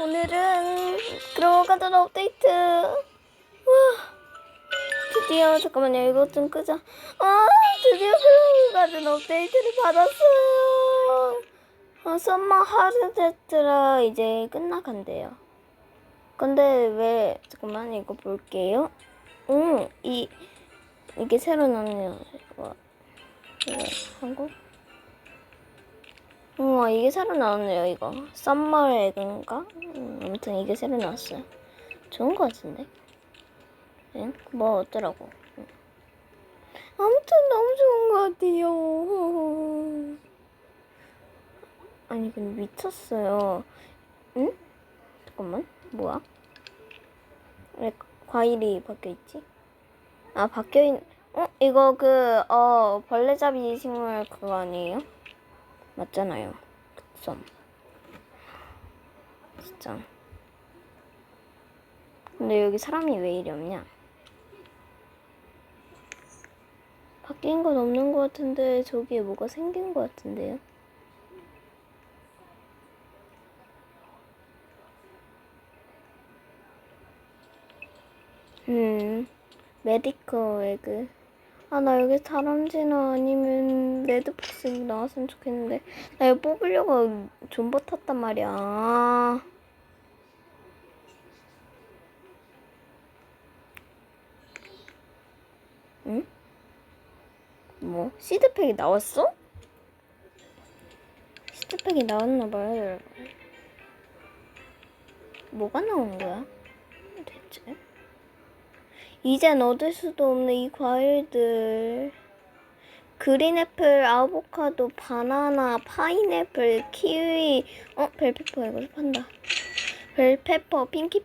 오늘은 그로가던 업데이트. 와, 드디어 잠깐만요. 이것 좀 끄자. 아, 드디어 그로가던 업데이트를 받았어요. 아, 썸머 하르데트라 이제 끝나간대요. 근데 왜 잠깐만 이거 볼게요. 응, 이 이게 새로 나왔네요. 이거 이거 한국. 우와 이게 새로 나왔네요 이거 썸머 에그인가? 음, 아무튼 이게 새로 나왔어요 좋은 거 같은데 응? 뭐 어쩌라고 응. 아무튼 너무 좋은 거 같아요 아니 근데 미쳤어요 응? 잠깐만 뭐야? 왜 과일이 바뀌어있지? 아 바뀌어있... 어? 이거 그... 어... 벌레잡이 식물 그거 아니에요? 맞잖아요. 썸. 진짜. 근데 여기 사람이 왜 이리 없냐? 바뀐 건 없는 것 같은데 저기에 뭐가 생긴 것 같은데요? 음, 메디커 에그. 아, 나 여기 다람쥐나 아니면 레드박스 나왔으면 좋겠는데. 나 이거 뽑으려고 존버 탔단 말이야. 응? 뭐? 시드팩이 나왔어? 시드팩이 나왔나봐요, 여러분. 뭐가 나온 거야? 대체? 이젠 얻을 수도 없는 이 과일들. 그린 애플, 아보카도, 바나나, 파인애플, 키위, 어, 벨페퍼 이거 판다. 벨페퍼, 핑키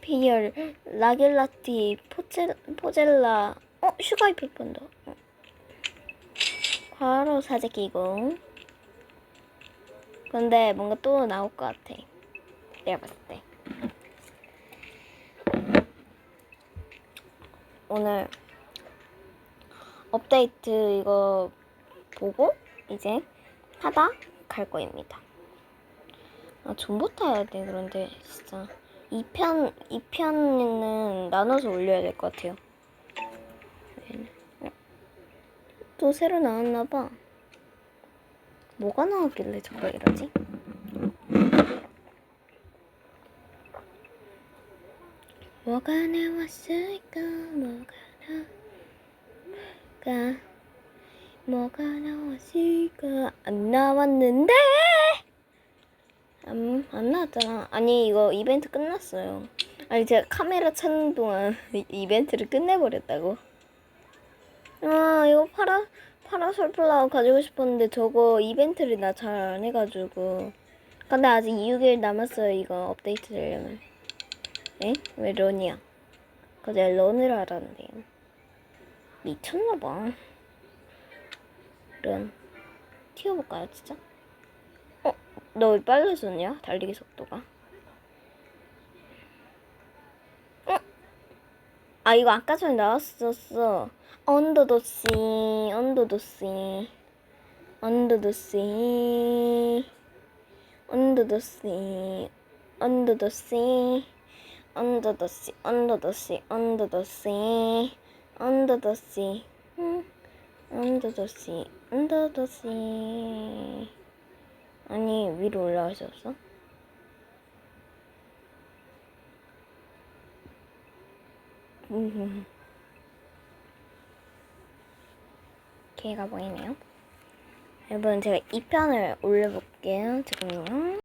피얼, 라겔라티, 포젤, 포젤라, 어, 슈가이프 판다. 어. 바로 사재 끼고. 근데 뭔가 또 나올 것 같아. 내가 봤을 때. 오늘 업데이트 이거 보고 이제 하다 갈 거입니다. 아, 존버 타야 돼. 그런데 진짜 2편 2편은 나눠서 올려야 될 것 같아요. 어? 또 새로 나왔나 봐. 뭐가 나왔길래 저거 이러지? 뭐가 나왔을까 뭐가 나올까 뭐가 나왔을까. 안 나왔는데! 안, 안 나왔잖아. 아니 이거 이벤트 끝났어요. 아니 제가 카메라 찾는 동안 이- 이벤트를 끝내버렸다고. 아 이거 파라 파라솔 플라워 가지고 싶었는데 저거 이벤트를 나 잘 안 해가지고. 근데 아직 6일 남았어요 이거 업데이트 되려면 에? 왜 런이야? 그거 내가 런을 알았는데 미쳤나봐 런 튀어볼까요 진짜? 어? 너 왜 빨라졌냐? 달리기 속도가 어? 아 이거 아까 전에 나왔었어 언더더씨 언더더씨 언더더씨 언더더씨 언더더씨 음, the sea, under the sea. 아니 위로? 음, 개가 보이네요. 여러분 제가 2편을 올려볼게요. 잠깐만요.